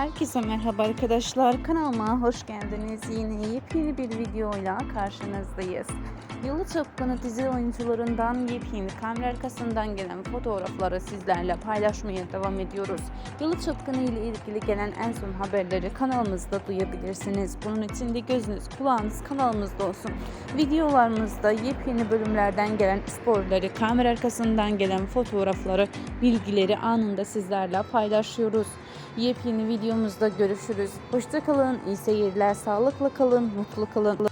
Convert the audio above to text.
Herkese merhaba arkadaşlar. Kanalıma hoş geldiniz. Yine yepyeni bir videoyla karşınızdayız. Yalı Çapkını dizi oyuncularından yepyeni kamera arkasından gelen fotoğrafları sizlerle paylaşmaya devam ediyoruz. Yalı Çapkını ile ilgili gelen en son haberleri kanalımızda duyabilirsiniz. Bunun için de gözünüz kulağınız kanalımızda olsun. Videolarımızda yepyeni bölümlerden gelen sporları, kamera arkasından gelen fotoğrafları, bilgileri anında sizlerle paylaşıyoruz. Yepyeni videomuzda görüşürüz. Hoşça kalın, iyi seyirler, sağlıklı kalın, mutlu kalın.